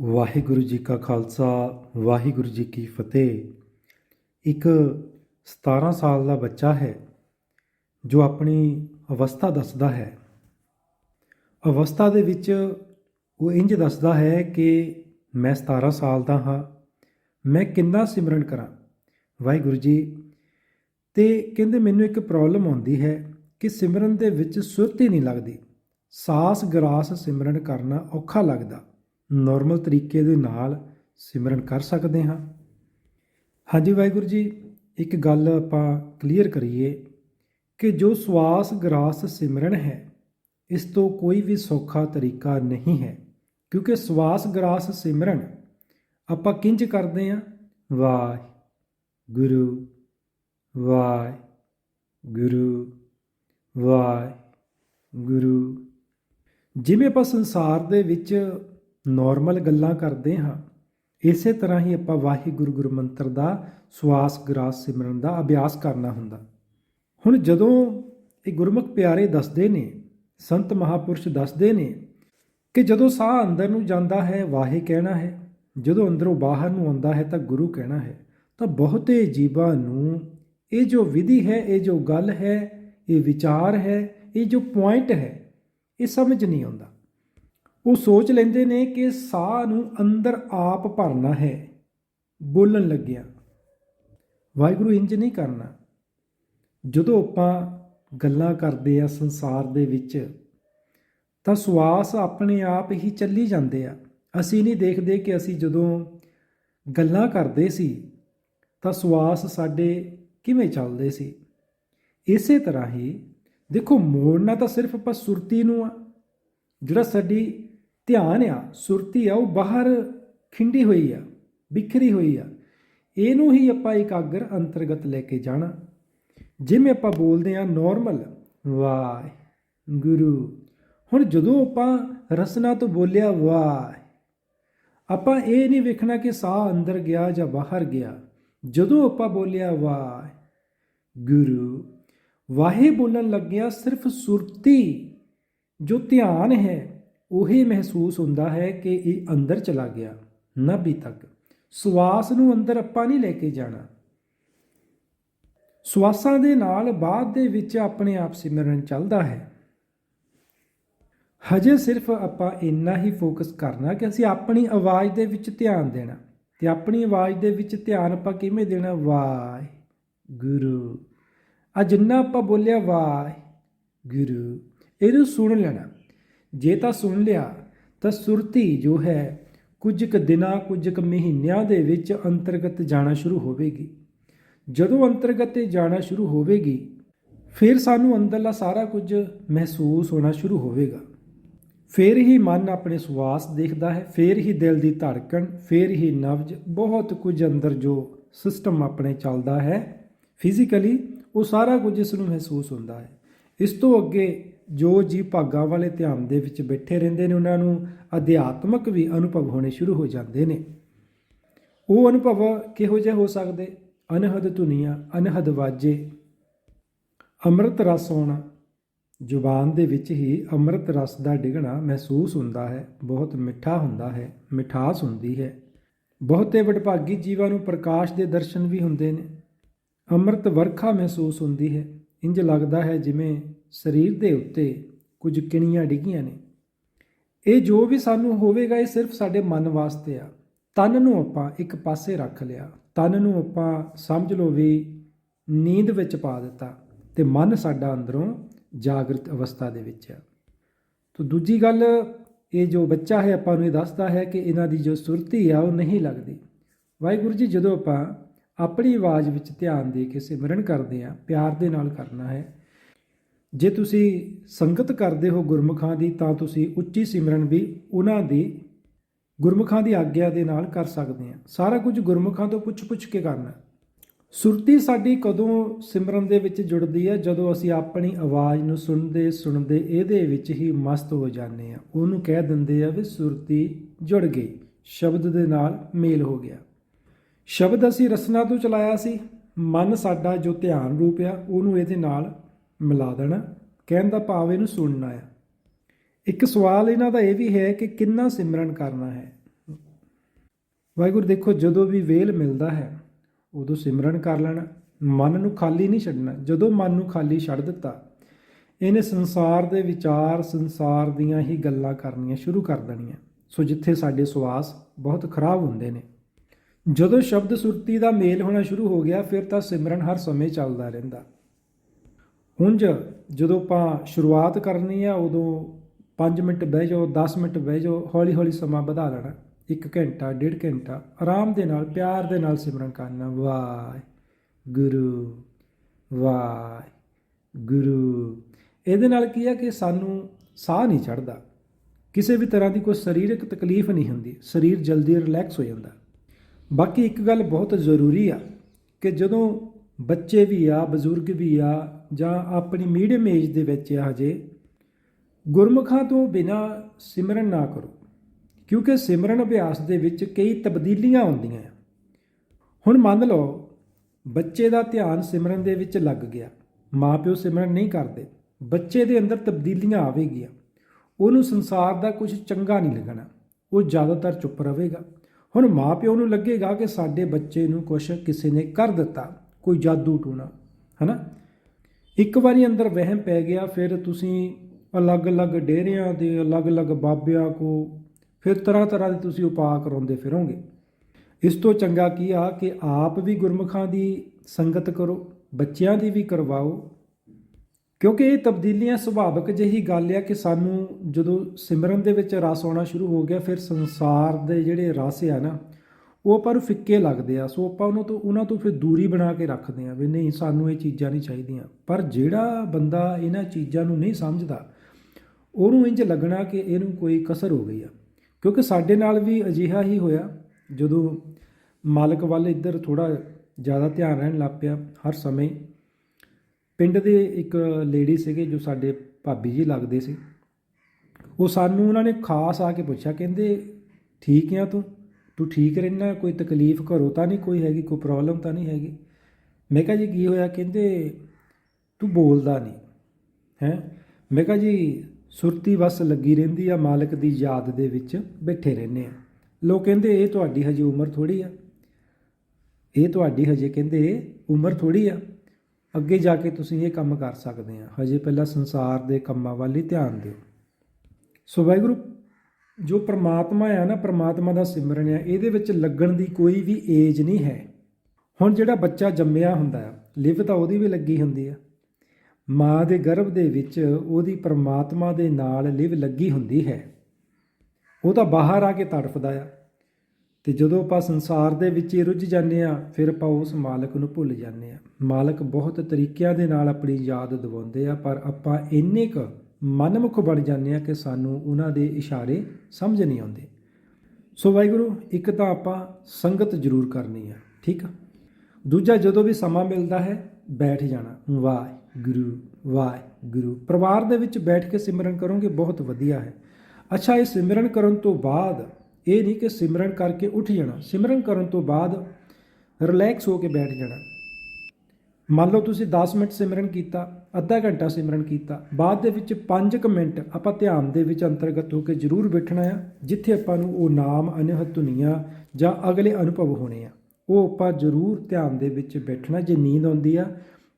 ਵਾਹਿਗੁਰੂ ਜੀ ਕਾ ਖਾਲਸਾ, ਵਾਹਿਗੁਰੂ ਜੀ ਕੀ ਫਤਿਹ। ਇੱਕ 17 ਸਾਲ ਦਾ ਬੱਚਾ ਹੈ, ਜੋ ਆਪਣੀ ਅਵਸਥਾ ਦੱਸਦਾ ਹੈ। ਅਵਸਥਾ ਦੇ ਵਿੱਚ ਉਹ ਇੰਜ ਦੱਸਦਾ ਹੈ ਕਿ ਮੈਂ 17 ਸਾਲ ਦਾ ਹਾਂ, ਮੈਂ ਕਿੰਨਾ ਸਿਮਰਨ ਕਰਾਂ? ਵਾਹਿਗੁਰੂ ਜੀ, ਤੇ ਕਹਿੰਦੇ ਮੈਨੂੰ ਇੱਕ ਪ੍ਰੋਬਲਮ ਆਉਂਦੀ ਹੈ ਕਿ ਸਿਮਰਨ ਦੇ ਵਿੱਚ ਸੁਰਤ ਹੀ ਨਹੀਂ ਲੱਗਦੀ। ਸਾਸ ਗਰਾਸ ਸਿਮਰਨ ਕਰਨਾ ਔਖਾ ਲੱਗਦਾ। ਨਾਰਮਲ ਤਰੀਕੇ ਦੇ ਨਾਲ ਸਿਮਰਨ ਕਰ ਸਕਦੇ ਹਾਂ। ਹਾਂਜੀ ਵਾਹਿਗੁਰੂ ਜੀ, ਇੱਕ ਗੱਲ ਆਪਾਂ ਕਲੀਅਰ ਕਰੀਏ ਕਿ ਜੋ ਸਵਾਸ ਗਰਾਸ ਸਿਮਰਨ ਹੈ, ਇਸ ਤੋਂ ਕੋਈ ਵੀ ਸੌਖਾ ਤਰੀਕਾ ਨਹੀਂ ਹੈ। ਕਿਉਂਕਿ ਸਵਾਸ ਗਰਾਸ ਸਿਮਰਨ ਆਪਾਂ ਕਿੰਜ ਕਰਦੇ ਹਾਂ? ਵਾਹਿ ਗੁਰੂ ਵਾਹਿ ਗੁਰੂ ਵਾਹਿ ਗੁਰੂ। ਜਿਵੇਂ ਆਪਾਂ ਸੰਸਾਰ ਦੇ ਵਿੱਚ ਨਾਰਮਲ ਗੱਲਾਂ ਕਰਦੇ ਹਾਂ। ਇਸੇ ਤਰ੍ਹਾਂ ਹੀ ਆਪਾਂ ਵਾਹਿਗੁਰੂ ਗੁਰੂ ਮੰਤਰ ਦਾ ਸਵਾਸ ਗਰਾਸ, ਸਿਮਰਨ ਦਾ ਅਭਿਆਸ ਕਰਨਾ ਹੁੰਦਾ। ਹੁਣ ਜਦੋਂ ਇਹ ਗੁਰਮੁਖ ਪਿਆਰੇ ਦੱਸਦੇ ਨੇ, ਸੰਤ ਮਹਾਪੁਰਸ਼ ਦੱਸਦੇ ਨੇ ਕਿ ਜਦੋਂ ਸਾਹ ਅੰਦਰ ਨੂੰ ਜਾਂਦਾ ਹੈ, ਵਾਹੇ ਕਹਿਣਾ ਹੈ, ਜਦੋਂ ਅੰਦਰੋਂ ਬਾਹਰ ਨੂੰ ਆਉਂਦਾ ਹੈ ਤਾਂ ਗੁਰੂ ਕਹਿਣਾ ਹੈ, ਤਾਂ ਬਹੁਤੇ ਜੀਵਾਂ ਨੂੰ ਇਹ ਜੋ ਵਿਧੀ ਹੈ, ਇਹ ਜੋ ਗੱਲ ਹੈ, ਇਹ ਵਿਚਾਰ ਹੈ, ਇਹ ਜੋ ਪੁਆਇੰਟ ਹੈ, ਇਹ ਸਮਝ ਨਹੀਂ ਆਉਂਦਾ। ਉਹ ਸੋਚ ਲੈਂਦੇ ਨੇ ਕਿ ਸਾਹ ਨੂੰ ਅੰਦਰ ਆਪ ਭਰਨਾ ਹੈ। ਬੋਲਣ ਲੱਗਿਆ, ਵਾਹਿਗੁਰੂ ਇੰਜ ਨਹੀਂ ਕਰਨਾ। ਜਦੋਂ ਆਪਾਂ ਗੱਲਾਂ ਕਰਦੇ ਆ ਸੰਸਾਰ ਦੇ ਵਿੱਚ, ਤਾਂ ਸਵਾਸ ਆਪਣੇ ਆਪ ਹੀ ਚੱਲੀ ਜਾਂਦੇ ਆ। ਅਸੀਂ ਨਹੀਂ ਦੇਖਦੇ ਕਿ ਅਸੀਂ ਜਦੋਂ ਗੱਲਾਂ ਕਰਦੇ ਸੀ, ਤਾਂ ਸਵਾਸ ਸਾਡੇ ਕਿਵੇਂ ਚੱਲਦੇ ਸੀ। ਇਸੇ ਤਰ੍ਹਾਂ ਹੀ ਦੇਖੋ, ਮੋੜਨਾ ਤਾਂ ਸਿਰਫ ਆਪਾਂ ਸੁਰਤੀ ਨੂੰ ਆ, ਜਿਹੜਾ ਸਾਡੀ ਧਿਆਨ ਆ, ਸੁਰਤੀ ਆ, ਉਹ ਬਾਹਰ ਖਿੰਡੀ ਹੋਈ ਆ, ਬਿਖਰੀ ਹੋਈ ਆ। ਇਹਨੂੰ ਹੀ ਆਪਾਂ ਇਕਾਗਰ ਅੰਤਰਗਤ ਲੈ ਕੇ ਜਾਣਾ। ਜਿਵੇਂ ਆਪਾਂ ਬੋਲਦੇ ਆ ਨਾਰਮਲ ਵਾਹਿ, ਗੁਰੂ। ਹੁਣ ਜਦੋਂ ਆਪਾਂ ਰਸਨਾ ਤੋਂ ਬੋਲਿਆ ਵਾਹਿ, ਆਪਾਂ ਇਹ ਨਹੀਂ ਵੇਖਣਾ ਕਿ ਸਾਹ ਅੰਦਰ ਗਿਆ ਜਾਂ ਬਾਹਰ ਗਿਆ। ਜਦੋਂ ਆਪਾਂ ਬੋਲਿਆ ਵਾਹਿ, ਗੁਰੂ, ਵਾਹੇ ਬੋਲਣ ਲੱਗਿਆ ਸਿਰਫ ਸੁਰਤੀ ਜੋ ਧਿਆਨ ਹੈ ਉਹੀ ਮਹਿਸੂਸ ਹੁੰਦਾ ਹੈ ਕਿ ਇਹ ਅੰਦਰ ਚਲਾ ਗਿਆ ਨਾਭੀ ਤੱਕ ਸਵਾਸ ਨੂੰ ਅੰਦਰ ਆਪਾਂ ਨਹੀਂ ਲੈ ਕੇ ਜਾਣਾ। ਸਵਾਸਾਂ ਦੇ ਨਾਲ ਬਾਅਦ ਦੇ ਵਿੱਚ ਆਪਣੇ ਆਪ ਸਿਮਰਨ ਚੱਲਦਾ ਹੈ। ਹਜੇ ਸਿਰਫ ਆਪਾਂ ਇੰਨਾ ਹੀ ਫੋਕਸ ਕਰਨਾ ਕਿ ਅਸੀਂ ਆਪਣੀ ਆਵਾਜ਼ ਦੇ ਵਿੱਚ ਧਿਆਨ ਦੇਣਾ। ਤੇ ਆਪਣੀ ਆਵਾਜ਼ ਦੇ ਵਿੱਚ ਧਿਆਨ ਆਪਾਂ ਕਿਵੇਂ ਦੇਣਾ? ਵਾਹਿ ਗੁਰੂ ਆ ਜਿੰਨਾ ਆਪਾਂ ਬੋਲਿਆ ਵਾਹਿ ਗੁਰੂ ਇਹਨੂੰ ਸੁਣ ਲੈਣਾ। ਜੇ ਤਾਂ ਸੁਣ ਲਿਆ, ਤਾਂ ਸੁਰਤੀ ਜੋ ਹੈ, ਕੁਝ ਕੁ ਦਿਨਾਂ, ਕੁਝ ਕੁ ਮਹੀਨਿਆਂ ਦੇ ਵਿੱਚ ਅੰਤਰਗਤ ਜਾਣਾ ਸ਼ੁਰੂ ਹੋਵੇਗੀ। ਜਦੋਂ ਅੰਤਰਗਤ ਤੇ ਜਾਣਾ ਸ਼ੁਰੂ ਹੋਵੇਗੀ, ਫਿਰ ਸਾਨੂੰ ਅੰਦਰਲਾ ਸਾਰਾ ਕੁਝ ਮਹਿਸੂਸ ਹੋਣਾ ਸ਼ੁਰੂ ਹੋਵੇਗਾ। ਫਿਰ ਹੀ ਮਨ ਆਪਣੇ ਸੁਆਸ ਦੇਖਦਾ ਹੈ, ਫਿਰ ਹੀ ਦਿਲ ਦੀ ਧੜਕਣ, ਫਿਰ ਹੀ ਨਬਜ ਬਹੁਤ ਕੁਝ ਅੰਦਰ ਜੋ ਸਿਸਟਮ ਆਪਣੇ ਚੱਲਦਾ ਹੈ ਫਿਜ਼ੀਕਲੀ ਉਹ ਸਾਰਾ ਕੁਝ ਇਸ ਨੂੰ ਮਹਿਸੂਸ ਹੁੰਦਾ ਹੈ। ਇਸ ਤੋਂ ਅੱਗੇ ਜੋ ਜੀ ਭਾਗਾਂ ਵਾਲੇ ਧਿਆਨ ਦੇ ਵਿੱਚ ਬੈਠੇ ਰਹਿੰਦੇ ਨੇ, ਉਹਨਾਂ ਨੂੰ ਅਧਿਆਤਮਕ ਵੀ ਅਨੁਭਵ ਹੋਣੇ ਸ਼ੁਰੂ ਹੋ ਜਾਂਦੇ ਨੇ। ਉਹ ਅਨੁਭਵ ਕਿਹੋ ਜਿਹੇ ਹੋ ਸਕਦੇ? ਅਨਹਦ ਧੁਨੀਆਂ, ਅਨਹਦ ਵਾਜੇ। ਅੰਮ੍ਰਿਤ ਰਸ ਆਉਣਾ। ਜ਼ੁਬਾਨ ਦੇ ਵਿੱਚ ਹੀ ਅੰਮ੍ਰਿਤ ਰਸ ਦਾ ਡਿਗਣਾ ਮਹਿਸੂਸ ਹੁੰਦਾ ਹੈ, ਬਹੁਤ ਮਿੱਠਾ ਹੁੰਦਾ ਹੈ, ਮਿਠਾਸ ਹੁੰਦੀ ਹੈ। ਬਹੁਤੇ ਵਡਭਾਗੀ ਜੀਵਾਂ ਨੂੰ ਪ੍ਰਕਾਸ਼ ਦੇ ਦਰਸ਼ਨ ਵੀ ਹੁੰਦੇ ਨੇ। ਅੰਮ੍ਰਿਤ ਵਰਖਾ ਮਹਿਸੂਸ ਹੁੰਦੀ ਹੈ। ਇੰਜ ਲੱਗਦਾ ਹੈ ਜਿਵੇਂ ਸਰੀਰ ਦੇ ਉੱਤੇ ਕੁਝ ਕਿਣੀਆਂ ਡਿੱਗੀਆਂ ਨੇ। ਇਹ ਜੋ ਵੀ ਸਾਨੂੰ ਹੋਵੇਗਾ, ਇਹ ਸਿਰਫ ਸਾਡੇ ਮਨ ਵਾਸਤੇ ਆ। ਤਨ ਨੂੰ ਆਪਾਂ ਇੱਕ ਪਾਸੇ ਰੱਖ ਲਿਆ। ਤਨ ਨੂੰ ਆਪਾਂ ਸਮਝ ਲਓ ਵੀ ਨੀਂਦ ਵਿੱਚ ਪਾ ਦਿੱਤਾ ਤੇ ਮਨ ਸਾਡਾ ਅੰਦਰੋਂ ਜਾਗਰਤ ਅਵਸਥਾ ਦੇ ਵਿੱਚ ਆ। ਤੋਂ ਦੂਜੀ ਗੱਲ, ਇਹ ਜੋ ਬੱਚਾ ਹੈ, ਆਪਾਂ ਨੂੰ ਇਹ ਦੱਸਦਾ ਹੈ ਕਿ ਇਹਨਾਂ ਦੀ ਜੋ ਸੁਰਤੀ ਆ, ਉਹ ਨਹੀਂ ਲੱਗਦੀ। ਵਾਹਿਗੁਰੂ ਜੀ, ਜਦੋਂ ਆਪਾਂ ਆਪਣੀ ਆਵਾਜ਼ ਵਿੱਚ ਧਿਆਨ ਦੇ ਕੇ ਸਿਮਰਨ ਕਰਦੇ ਆ ਪਿਆਰ ਦੇ ਨਾਲ ਕਰਨਾ ਹੈ। ਜੇ ਤੁਸੀਂ ਸੰਗਤ ਕਰਦੇ ਹੋ ਗੁਰਮੁਖਾਂ ਦੀ, ਤਾਂ ਤੁਸੀਂ ਉੱਚੀ ਸਿਮਰਨ ਵੀ ਉਹਨਾਂ ਦੀ ਗੁਰਮੁਖਾਂ ਦੀ ਆਗਿਆ ਦੇ ਨਾਲ ਕਰ ਸਕਦੇ ਆ ਸਾਰਾ ਕੁਝ ਗੁਰਮੁਖਾਂ ਤੋਂ ਪੁੱਛ-ਪੁੱਛ ਕੇ ਕਰਨਾ। ਸੁਰਤੀ ਸਾਡੀ ਕਦੋਂ ਸਿਮਰਨ ਦੇ ਵਿੱਚ ਜੁੜਦੀ ਹੈ? ਜਦੋਂ ਅਸੀਂ ਆਪਣੀ ਆਵਾਜ਼ ਨੂੰ ਸੁਣਦੇ ਸੁਣਦੇ ਇਹਦੇ ਵਿੱਚ ਹੀ ਮਸਤ ਹੋ ਜਾਂਦੇ ਆ ਉਹਨੂੰ ਕਹਿ ਦਿੰਦੇ ਆ ਵੀ ਸੁਰਤੀ ਜੁੜ ਗਈ। ਸ਼ਬਦ ਦੇ ਨਾਲ ਮੇਲ ਹੋ ਗਿਆ। ਸ਼ਬਦ ਅਸੀਂ ਰਸਨਾ ਤੋਂ ਚਲਾਇਆ ਸੀ। ਮਨ ਸਾਡਾ ਜੋ ਧਿਆਨ ਰੂਪ ਆ ਉਹਨੂੰ ਇਹਦੇ ਨਾਲ ਮਿਲਾ ਦੇਣਾ, ਕਹਿਣ ਦਾ ਭਾਵ ਇਹਨੂੰ ਸੁਣਨਾ ਆ ਇੱਕ ਸਵਾਲ ਇਹਨਾਂ ਦਾ ਇਹ ਵੀ ਹੈ ਕਿ ਕਿੰਨਾ ਸਿਮਰਨ ਕਰਨਾ ਹੈ? ਵਾਹਿਗੁਰੂ, ਦੇਖੋ, ਜਦੋਂ ਵੀ ਵੇਲ ਮਿਲਦਾ ਹੈ, ਉਦੋਂ ਸਿਮਰਨ ਕਰ ਲੈਣਾ। ਮਨ ਨੂੰ ਖਾਲੀ ਨਹੀਂ ਛੱਡਣਾ। ਜਦੋਂ ਮਨ ਨੂੰ ਖਾਲੀ ਛੱਡ ਦਿੱਤਾ, ਇਹਨੇ ਸੰਸਾਰ ਦੇ ਵਿਚਾਰ, ਸੰਸਾਰ ਦੀਆਂ ਹੀ ਗੱਲਾਂ ਕਰਨੀਆਂ ਸ਼ੁਰੂ ਕਰ ਦੇਣੀਆਂ। ਸੋ ਜਿੱਥੇ ਸਾਡੇ ਸਵਾਸ ਬਹੁਤ ਖਰਾਬ ਹੁੰਦੇ ਨੇ ਜਦੋਂ ਸ਼ਬਦ ਸੁਰਤੀ ਦਾ ਮੇਲ ਹੋਣਾ ਸ਼ੁਰੂ ਹੋ ਗਿਆ, ਫਿਰ ਤਾਂ ਸਿਮਰਨ ਹਰ ਸਮੇਂ ਚੱਲਦਾ ਰਹਿੰਦਾ। ਉਂਝ ਜਦੋਂ ਆਪਾਂ ਸ਼ੁਰੂਆਤ ਕਰਨੀ ਆ, ਉਦੋਂ 5 ਮਿੰਟ ਬਹਿ ਜਾਓ 10 ਮਿੰਟ ਬਹਿ ਜਾਓ ਹੌਲੀ ਹੌਲੀ ਸਮਾਂ ਵਧਾ ਲੈਣਾ। 1 ਘੰਟਾ, ਡੇਢ ਘੰਟਾ, ਆਰਾਮ ਦੇ ਨਾਲ, ਪਿਆਰ ਦੇ ਨਾਲ ਸਿਮਰਨ ਕਰਨਾ। ਵਾਹਿ ਗੁਰੂ ਵਾਹਿ ਗੁਰੂ ਇਹਦੇ ਨਾਲ ਕੀ ਹੈ ਕਿ ਸਾਨੂੰ ਸਾਹ ਨਹੀਂ ਚੜਦਾ ਕਿਸੇ ਵੀ ਤਰ੍ਹਾਂ ਦੀ ਕੋਈ ਸਰੀਰਕ ਤਕਲੀਫ ਨਹੀਂ ਹੁੰਦੀ। ਸਰੀਰ ਜਲਦੀ ਰਿਲੈਕਸ ਹੋ ਜਾਂਦਾ। ਬਾਕੀ ਇੱਕ ਗੱਲ ਬਹੁਤ ਜ਼ਰੂਰੀ ਆ ਕਿ ਜਦੋਂ ਬੱਚੇ ਵੀ ਆ, ਬਜ਼ੁਰਗ ਵੀ ਆ ਜਾਂ ਆਪਣੀ ਮੀਡੀਅਮ ਏਜ ਦੇ ਵਿੱਚ ਆ ਹਜੇ, ਗੁਰਮੁਖਾਂ ਤੋਂ ਬਿਨਾ ਸਿਮਰਨ ਨਾ ਕਰੋ। ਕਿਉਂਕਿ ਸਿਮਰਨ ਅਭਿਆਸ ਦੇ ਵਿੱਚ ਕਈ ਤਬਦੀਲੀਆਂ ਆਉਂਦੀਆਂ ਆ। ਹੁਣ ਮੰਨ ਲਓ, ਬੱਚੇ ਦਾ ਧਿਆਨ ਸਿਮਰਨ ਦੇ ਵਿੱਚ ਲੱਗ ਗਿਆ। ਮਾਪਿਓ ਸਿਮਰਨ ਨਹੀਂ ਕਰਦੇ। ਬੱਚੇ ਦੇ ਅੰਦਰ ਤਬਦੀਲੀਆਂ ਆਵੇਗੀਆਂ। ਉਹਨੂੰ ਸੰਸਾਰ ਦਾ ਕੁਝ ਚੰਗਾ ਨਹੀਂ ਲੱਗਣਾ। ਉਹ ਜ਼ਿਆਦਾਤਰ ਚੁੱਪ ਰਹੇਗਾ। ਹੁਣ ਮਾਪਿਓ ਨੂੰ ਲੱਗੇਗਾ ਕਿ ਸਾਡੇ ਬੱਚੇ ਨੂੰ ਕੁਝ ਕਿਸੇ ਨੇ ਕਰ ਦਿੱਤਾ, ਕੋਈ ਜਾਦੂ ਟੂਣਾ, ਹਨਾ? ਇੱਕ ਵਾਰੀ ਅੰਦਰ ਵਹਿਮ ਪੈ ਗਿਆ, ਫਿਰ ਤੁਸੀਂ ਅਲੱਗ-ਅਲੱਗ ਡੇਰਿਆਂ ਦੇ, ਅਲੱਗ-ਅਲੱਗ ਬਾਬਿਆਂ ਕੋ, ਫਿਰ ਤਰ੍ਹਾਂ ਤਰ੍ਹਾਂ ਦੇ ਤੁਸੀਂ ਉਪਾਅ ਕਰਾਉਂਦੇ ਫਿਰੋਗੇ। ਇਸ ਤੋਂ ਚੰਗਾ ਕੀ ਆ ਕਿ ਆਪ ਵੀ ਗੁਰਮੁਖਾਂ ਦੀ ਸੰਗਤ ਕਰੋ, ਬੱਚਿਆਂ ਦੀ ਵੀ ਕਰਵਾਓ ਕਿਉਂਕਿ ਇਹ ਤਬਦੀਲੀਆਂ ਸੁਭਾਵਿਕ ਜਿਹੀ ਗੱਲ ਆ ਕਿ ਸਾਨੂੰ ਜਦੋਂ ਸਿਮਰਨ ਦੇ ਵਿੱਚ ਰਸ ਆਉਣਾ ਸ਼ੁਰੂ ਹੋ ਗਿਆ, ਫਿਰ ਸੰਸਾਰ ਦੇ ਜਿਹੜੇ ਰਸ ਆ ਨਾ, ਉਹ ਆਪਾਂ ਨੂੰ ਫਿੱਕੇ ਲੱਗਦੇ ਆ। ਸੋ ਆਪਾਂ ਉਹਨਾਂ ਤੋਂ ਉਹਨਾਂ ਤੋਂ ਫਿਰ ਦੂਰੀ ਬਣਾ ਕੇ ਰੱਖਦੇ ਆ ਵੀ ਨਹੀਂ, ਸਾਨੂੰ ਇਹ ਚੀਜ਼ਾਂ ਨਹੀਂ ਚਾਹੀਦੀਆਂ। ਪਰ ਜਿਹੜਾ ਬੰਦਾ ਇਹਨਾਂ ਚੀਜ਼ਾਂ ਨੂੰ ਨਹੀਂ ਸਮਝਦਾ, ਉਹਨੂੰ ਇੰਜ ਲੱਗਣਾ ਕਿ ਇਹਨੂੰ ਕੋਈ ਕਸਰ ਹੋ ਗਈ ਆ। ਕਿਉਂਕਿ ਸਾਡੇ ਨਾਲ ਵੀ ਅਜਿਹਾ ਹੀ ਹੋਇਆ, ਜਦੋਂ ਮਾਲਕ ਵੱਲ ਇੱਧਰ ਥੋੜਾ ਜ਼ਿਆਦਾ ਧਿਆਨ ਰਹਿਣ ਲੱਗ ਪਿਆ ਹਰ ਸਮੇਂ। ਪਿੰਡ ਦੇ ਇੱਕ ਲੇਡੀ ਸੀਗੇ ਜੋ ਸਾਡੇ ਭਾਬੀ ਜੀ ਲੱਗਦੇ ਸੀ। ਉਹ ਸਾਨੂੰ ਉਹਨਾਂ ਨੇ ਖਾਸ ਆ ਕੇ ਪੁੱਛਿਆ, ਕਹਿੰਦੇ, ਠੀਕ ਆ ਤੂੰ? ਤੂੰ ਠੀਕ ਰਹਿਣਾ ਕੋਈ ਤਕਲੀਫ ਘਰੋਂ ਤਾਂ ਨਹੀਂ ਕੋਈ ਹੈਗੀ? ਕੋਈ ਪ੍ਰੋਬਲਮ ਤਾਂ ਨਹੀਂ ਹੈਗੀ? ਮੈਂ ਕਿਹਾ, ਜੀ, ਕੀ ਹੋਇਆ? ਕਹਿੰਦੇ, ਤੂੰ ਬੋਲਦਾ ਨਹੀਂ, ਹੈ? ਮੈਂ ਕਿਹਾ, ਜੀ, ਸੁਰਤੀ ਬਸ ਲੱਗੀ ਰਹਿੰਦੀ ਆ, ਮਾਲਕ ਦੀ ਯਾਦ ਦੇ ਵਿੱਚ ਬੈਠੇ ਰਹਿੰਦੇ ਆ। ਲੋਕ ਕਹਿੰਦੇ, ਇਹ ਤੁਹਾਡੀ ਹਜੇ ਉਮਰ ਥੋੜੀ ਆ। ਇਹ ਤੁਹਾਡੀ ਹਜੇ ਕਹਿੰਦੇ, ਉਮਰ ਥੋੜੀ ਆ। ਅੱਗੇ ਜਾ ਕੇ ਤੁਸੀਂ ਇਹ ਕੰਮ ਕਰ ਸਕਦੇ ਆ। ਹਜੇ ਪਹਿਲਾਂ ਸੰਸਾਰ ਦੇ ਕੰਮਾਂ ਵੱਲ ਹੀ ਧਿਆਨ ਦਿਓ। ਸੋ ਵਾਹਿਗੁਰੂ, ਜੋ ਪ੍ਰਮਾਤਮਾ ਆ ਨਾ, ਪ੍ਰਮਾਤਮਾ ਦਾ ਸਿਮਰਨ ਆ, ਇਹਦੇ ਵਿੱਚ ਲੱਗਣ ਦੀ ਕੋਈ ਵੀ ਏਜ ਨਹੀਂ ਹੈ। ਹੁਣ ਜਿਹੜਾ ਬੱਚਾ ਜੰਮਿਆ ਹੁੰਦਾ ਆ, ਲਿਵ ਤਾਂ ਉਹਦੀ ਵੀ ਲੱਗੀ ਹੁੰਦੀ ਆ। ਮਾਂ ਦੇ ਗਰਭ ਦੇ ਵਿੱਚ ਉਹਦੀ ਪ੍ਰਮਾਤਮਾ ਦੇ ਨਾਲ ਲਿਵ ਲੱਗੀ ਹੁੰਦੀ ਹੈ। ਉਹ ਤਾਂ ਬਾਹਰ ਆ ਕੇ ਤੜਫਦਾ ਆ। ਤੇ ਜਦੋਂ ਆਪਾਂ ਸੰਸਾਰ ਦੇ ਵਿੱਚ ਹੀ ਰੁੱਝ ਜਾਂਦੇ ਆ ਫਿਰ ਆਪਾਂ ਉਸ ਮਾਲਕ ਨੂੰ ਭੁੱਲ ਜਾਂਦੇ ਆ ਮਾਲਕ ਬਹੁਤ ਤਰੀਕਿਆਂ ਦੇ ਨਾਲ ਆਪਣੀ ਯਾਦ ਦਿਵਾਉਂਦੇ ਆ, ਪਰ ਆਪਾਂ ਇੰਨੇ ਕੁ ਮਨਮੁਖ ਬਣ ਜਾਂਦੇ ਆ ਕਿ ਸਾਨੂੰ ਉਹਨਾਂ ਦੇ ਇਸ਼ਾਰੇ ਸਮਝ ਨਹੀਂ ਆਉਂਦੇ। ਸੋ ਵਾਹਿਗੁਰੂ, ਇੱਕ ਤਾਂ ਆਪਾਂ ਸੰਗਤ ਜ਼ਰੂਰ ਕਰਨੀ ਆ, ਠੀਕ ਆ? ਦੂਜਾ, ਜਦੋਂ ਵੀ ਸਮਾਂ ਮਿਲਦਾ ਹੈ, ਬੈਠ ਜਾਣਾ। ਵਾਹਿਗੁਰੂ ਵਾਹਿਗੁਰੂ। ਪਰਿਵਾਰ ਦੇ ਵਿੱਚ ਬੈਠ ਕੇ ਸਿਮਰਨ ਕਰੋਗੇ, ਬਹੁਤ ਵਧੀਆ ਹੈ। ਅੱਛਾ, ਇਹ ਸਿਮਰਨ ਕਰਨ ਤੋਂ ਬਾਅਦ ਇਹ ਨਹੀਂ ਕਿ ਸਿਮਰਨ ਕਰਕੇ ਉੱਠ ਜਾਣਾ। ਸਿਮਰਨ ਕਰਨ ਤੋਂ ਬਾਅਦ ਰਿਲੈਕਸ ਹੋ ਕੇ ਬੈਠ ਜਾਣਾ। ਮੰਨ ਲਓ ਤੁਸੀਂ 10 ਮਿੰਟ ਸਿਮਰਨ ਕੀਤਾ, ਅੱਧਾ ਘੰਟਾ ਸਿਮਰਨ ਕੀਤਾ, ਬਾਅਦ ਦੇ ਵਿੱਚ 5 ਮਿੰਟ ਆਪਾਂ ਧਿਆਨ ਦੇ ਵਿੱਚ ਅੰਤਰਗਤ ਹੋ ਕੇ ਜ਼ਰੂਰ ਬੈਠਣਾ ਆ, ਜਿੱਥੇ ਆਪਾਂ ਨੂੰ ਉਹ ਨਾਮ ਅਨਹਤ ਧੁਨੀਆਂ ਜਾਂ ਅਗਲੇ ਅਨੁਭਵ ਹੋਣੇ ਆ। ਉਹ ਆਪਾਂ ਜ਼ਰੂਰ ਧਿਆਨ ਦੇ ਵਿੱਚ ਬੈਠਣਾ, ਜੇ ਨੀਂਦ ਆਉਂਦੀ ਆ,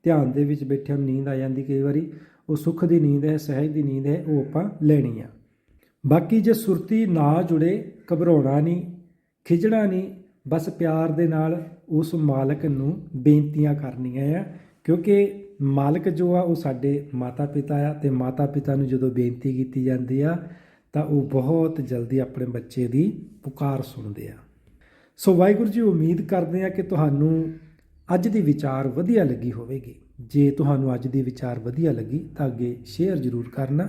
ਧਿਆਨ ਦੇ ਵਿੱਚ ਬੈਠਿਆਂ ਨੂੰ ਨੀਂਦ ਆ ਜਾਂਦੀ ਕਈ ਵਾਰੀ, ਉਹ ਸੁੱਖ ਦੀ ਨੀਂਦ ਹੈ, ਸਹਿਜ ਦੀ ਨੀਂਦ ਹੈ, ਉਹ ਆਪਾਂ ਲੈਣੀ ਆ। ਬਾਕੀ ਜੇ ਸੁਰਤੀ ਨਾ ਜੁੜੇ, ਘਬਰਾਉਣਾ ਨਹੀਂ ਖਿਜਣਾ ਨਹੀਂ, ਬਸ ਪਿਆਰ ਦੇ ਨਾਲ ਉਸ ਮਾਲਕ ਨੂੰ ਬੇਨਤੀਆਂ ਕਰਨੀਆਂ ਆ, ਕਿਉਂਕਿ ਮਾਲਕ ਜੋ ਆ, ਉਹ ਸਾਡੇ ਮਾਤਾ ਪਿਤਾ ਆ ਤੇ ਮਾਤਾ ਪਿਤਾ ਨੂੰ ਜਦੋਂ ਬੇਨਤੀ ਕੀਤੀ ਜਾਂਦੀ ਆ, ਤਾਂ ਉਹ ਬਹੁਤ ਜਲਦੀ ਆਪਣੇ ਬੱਚੇ ਦੀ ਪੁਕਾਰ ਸੁਣਦੇ ਆ। ਸੋ ਵਾਹਿਗੁਰੂ ਜੀ, ਉਮੀਦ ਕਰਦੇ ਆ ਕਿ ਤੁਹਾਨੂੰ ਅੱਜ ਦੀ ਵਿਚਾਰ ਵਧੀਆ ਲੱਗੀ ਹੋਵੇਗੀ। ਜੇ ਤੁਹਾਨੂੰ ਅੱਜ ਦੀ ਵਿਚਾਰ ਵਧੀਆ ਲੱਗੀ, ਤਾਂ ਅੱਗੇ ਸ਼ੇਅਰ ਜ਼ਰੂਰ ਕਰਨਾ।